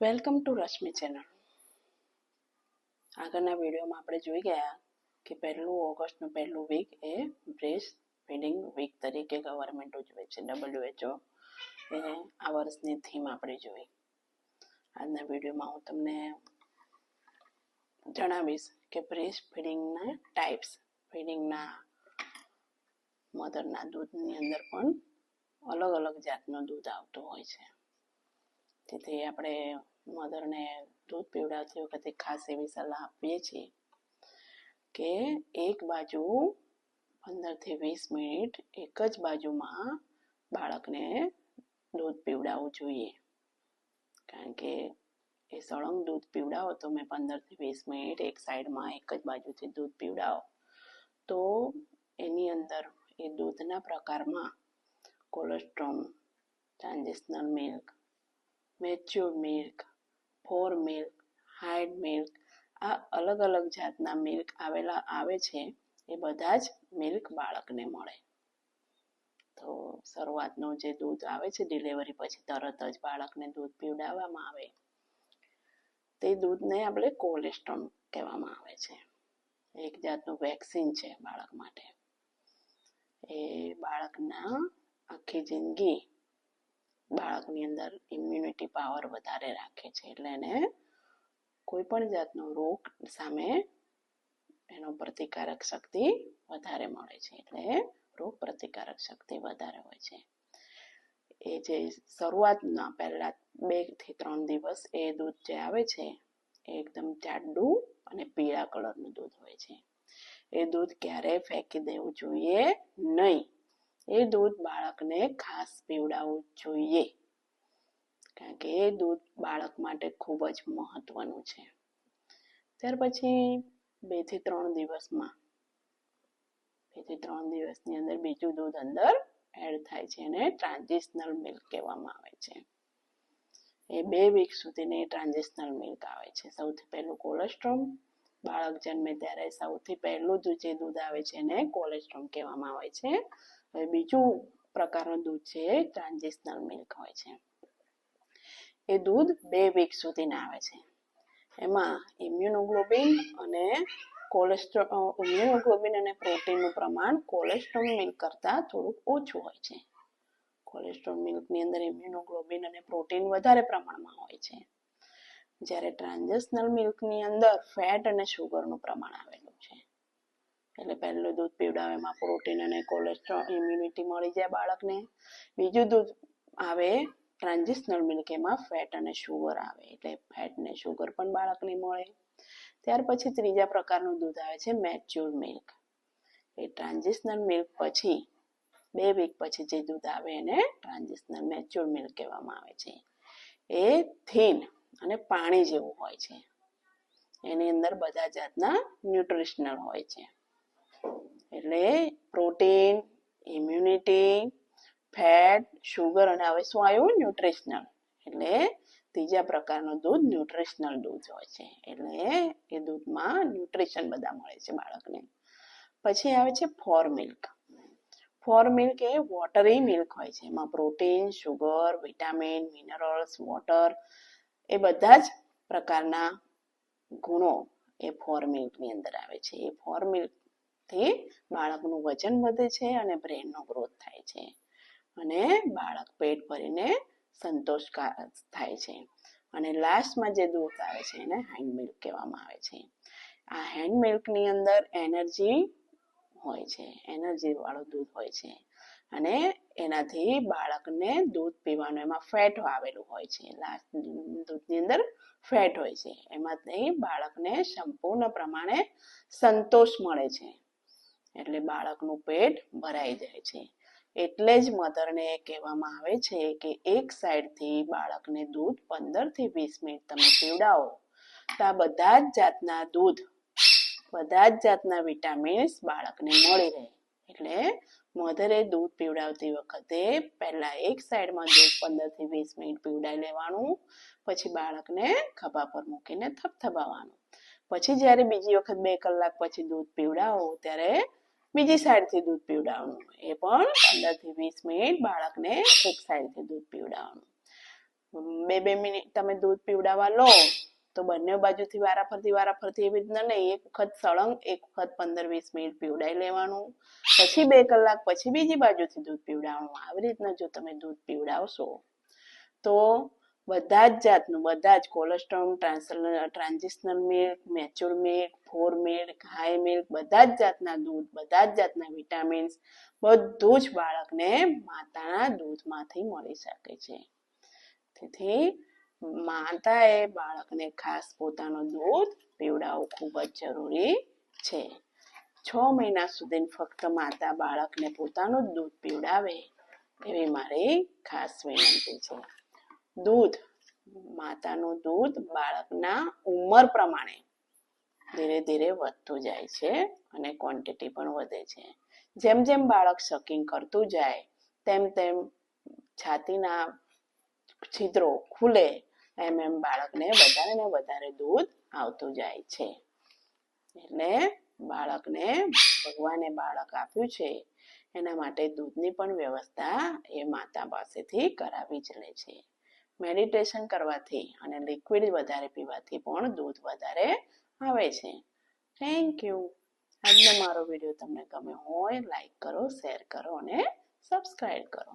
Welcome to Rashmi channel. આગળના વિડીયોમાં આપણે જોઈ ગયા કે પહેલું ઓગસ્ટનું પહેલું વીક એ બ્રેસ્ટ ફીડિંગ વીક તરીકે ગવર્મેન્ટ ઉજવે છે ડબલ્યુએચઓ એ આ વર્ષની થીમ આપણે જોઈ. આજના વિડીયોમાં હું તમને જણાવીશ કે બ્રેસ્ટ ફીડિંગના ટાઈપ્સ ફીડિંગના મધરના દૂધની અંદર પણ અલગ અલગ જાતનું દૂધ આવતું હોય છે. તેથી આપણે મધરને દૂધ પીવડાવતી વખતે ખાસ એવી સલાહ આપીએ છીએ કે એક બાજુ પંદરથી વીસ મિનિટ એક જ બાજુમાં બાળકને દૂધ પીવડાવવું જોઈએ. કારણ કે એ સળંગ દૂધ પીવડાવો તો મેં પંદરથી વીસ મિનિટ એક સાઈડમાં એક જ બાજુથી દૂધ પીવડાવો. તો એની અંદર એ દૂધના પ્રકારમાં colostrum transitional milk mature milk foremilk hindmilk આ અલગ અલગ જાતના મિલ્ક આવેલા આવે છે, એ બધા જ મિલ્ક બાળકને મળે. તો શરૂઆતનું જે દૂધ આવે છે ડિલિવરી પછી તરત જ બાળકને દૂધ પીવડાવવામાં આવે. તે દૂધને આપણે કોલેસ્ટ્રોલ કહેવામાં આવે છે. એક જાતનું વેક્સિન છે બાળક માટે. એ બાળકના આખી જિંદગી બાળકની અંદર ઇમ્યુનિટી પાવર વધારે રાખે છે. એટલે એને કોઈ પણ જાતનો રોગ સામે એનો પ્રતિકારક શક્તિ વધારે મળે છે. એટલે રોગ પ્રતિકારક શક્તિ વધારે હોય છે. એ જે શરૂઆતના પહેલા બેથી ત્રણ દિવસ એ દૂધ જે આવે છે એકદમ જાડું અને પીળા કલરનું દૂધ હોય છે. એ દૂધ ક્યારેય ફેંકી દેવું જોઈએ નહીં. એ દૂધ બાળકને ખાસ પીવડાવવું જોઈએ. કારણ કે એ દૂધ બાળક માટે ખૂબ જ મહત્વનું છે. ત્યાર પછી બેથી ત્રણ દિવસમાં, બેથી ત્રણ દિવસની અંદર બીજું દૂધ અંદર એડ થાય છે એને ટ્રાન્ઝિશનલ મિલ્ક કહેવામાં આવે છે. એ બે વીક સુધીની ટ્રાન્ઝિશનલ મિલ્ક આવે છે. સૌથી પહેલું કોલેસ્ટ્રોમ બાળક જન્મે ત્યારે સૌથી પહેલું જે દૂધ આવે છે એને કોલેસ્ટ્રોમ કહેવામાં આવે છે. હવે બીજું પ્રકારનું દૂધ છે ટ્રાન્ઝિશનલ મિલ્ક હોય છે. એ દૂધ બે વીક સુધીના આવે છે. એમાં ઇમ્યુનોગ્લોબિન અને કોલેસ્ટ્રોલ ઇમ્યુનોગ્લોબિન અને પ્રોટીનનું પ્રમાણ કોલેસ્ટ્રોલ મિલ્ક કરતાં થોડુંક ઓછું હોય છે. કોલેસ્ટ્રોલ મિલ્કની અંદર ઇમ્યુનોગ્લોબિન અને પ્રોટીન વધારે પ્રમાણમાં હોય છે. જ્યારે ટ્રાન્ઝેશનલ મિલ્કની અંદર ફેટ અને શુગરનું પ્રમાણ આવેલું એટલે પહેલું દૂધ પીવડાવે, એમાં પ્રોટીન અને કોલેસ્ટ્રોલ ઇમ્યુનિટી મળી જાય બાળકને. બીજું દૂધ આવે ટ્રાન્ઝિશનલ મિલ્ક એમાં ફેટ અને શુગર આવે, એટલે ફેટ ને શુગર પણ બાળકને મળે. ત્યાર પછી ત્રીજા પ્રકારનું દૂધ આવે છે મેચ્યોર મિલ્ક એ ટ્રાન્ઝિશનલ મિલ્ક પછી, બે વીક પછી જે દૂધ આવે એને ટ્રાન્ઝિશનલ મેચ્યોર મિલ્ક કહેવામાં આવે છે. એ થીન અને પાણી જેવું હોય છે. એની અંદર બધા જાતના ન્યુટ્રિશનલ હોય છે. એટલે પ્રોટીન ઇમ્યુનિટી ફેટ શુગર અને હવે શું આવ્યું? ન્યુટ્રિશનલ એટલે ત્રીજા પ્રકારનું દૂધ ન્યુટ્રિશનલ દૂધ હોય છે. એટલે એ દૂધમાં ન્યુટ્રિશન બધા મળે છે બાળકને. પછી આવે છે ફોર મિલ્ક. ફોર મિલ્ક એ વોટરી મિલ્ક હોય છે. એમાં protein sugar vitamin minerals water એ બધા જ પ્રકારના ગુણો એ ફોર મિલ્કની અંદર આવે છે. એ ફોર મિલ્કથી બાળકનું વજન વધે છે અને બ્રેનનો ગ્રોથ થાય છે. અને બાળક પેટ ભરીને સંતોષકારક થાય છે. અને લાસ્ટમાં જે દૂધ આવે છે એને હેન્ડ મિલ્ક કહેવામાં આવે છે. આ હેન્ડ મિલ્કની અંદર એનર્જી હોય છે. એનર્જી વાળું દૂધ હોય છે. અને એનાથી બાળકને દૂધ પીવાનું એમાં ફેટ આવેલું હોય છે. લાસ્ટ દૂધની અંદર ફેટ હોય છે. એમાંથી બાળકને સંપૂર્ણ પ્રમાણે સંતોષ મળે છે. એટલે બાળકનું પેટ ભરાઈ જાય છે. એટલે જ મધરને કહેવામાં આવે છે કે એક સાઈડથી બાળકને દૂધ પંદરથી વીસ મિનિટ તમે પીવડાવો. તો આ બધા જ જાતના દૂધ, બધા જ જાતના વિટામિન્સ બાળકને મળી રહે. એટલે મધરે દૂધ પીવડાવતી વખતે પહેલા એક સાઈડમાં દૂધ પંદરથી વીસ મિનિટ પીવડાવી લેવાનું, પછી બાળકને ખભા પર મૂકીને થપથપાવવાનું. પછી જ્યારે બીજી વખત બે કલાક પછી દૂધ પીવડાવો, ત્યારે બીજી સાઈડથી દૂધ પીવડાવવાનું. એ પણ પંદરથી વીસ મિનિટ બાળકને એક સાઈડથી દૂધ પીવડાવવાનું. બે બે મિનિટ તમે દૂધ પીવડાવવા લો, તો બંને બાજુથી, વારાફરતી વારાફરતી એવી રીતના નહીં, એક વખત સળંગ, એક વખત પંદર, વીસ મિનિટ પીવડાવી લેવાનું. પછી બે કલાક પછી બીજી બાજુથી દૂધ પીવડાવવાનું. આવી રીતના જો તમે દૂધ પીવડાવશો, તો બધા જ જાતનું, બધા જ cholesterol transitional milk mature milk foremilk high milk બધા જ જાતના દૂધ, બધા જ જાતના વિટામિન્સ બધું જ બાળકને માતાના દૂધમાંથી મળી શકે છે. તેથી માતાએ બાળકને ખાસ પોતાનું દૂધ પીવડાવવું ખૂબ જ જરૂરી છે. છ મહિના સુધી ફક્ત માતા બાળકને પોતાનું જ દૂધ પીવડાવે, એવી મારી ખાસ વિનંતી છે. દૂધ, માતાનું દૂધ બાળકના ઉંમર પ્રમાણે. ધીરે ધીરે વધતું જાય છે અને ક્વોન્ટિટી પણ વધે છે. જેમ જેમ બાળક સકિંગ કરતું જાય, તેમ તેમ છાતીના છિદ્રો ખુલે, એમ એમ બાળકને વધારે ને વધારે દૂધ આવતું જાય છે. એટલે બાળકને, ભગવાને બાળક આપ્યું છે, એના માટે દૂધની પણ વ્યવસ્થા એ માતા પાસેથી કરાવી જ લે છે. મેડિટેશન કરવાથી અને લિક્વિડ વધારે પીવાથી પણ દૂધ વધારે આવે છે. થેન્ક યુ આજનો મારો વીડિયો તમને ગમ્યો હોય લાઈક કરો શેર કરો અને સબસ્ક્રાઈબ કરો.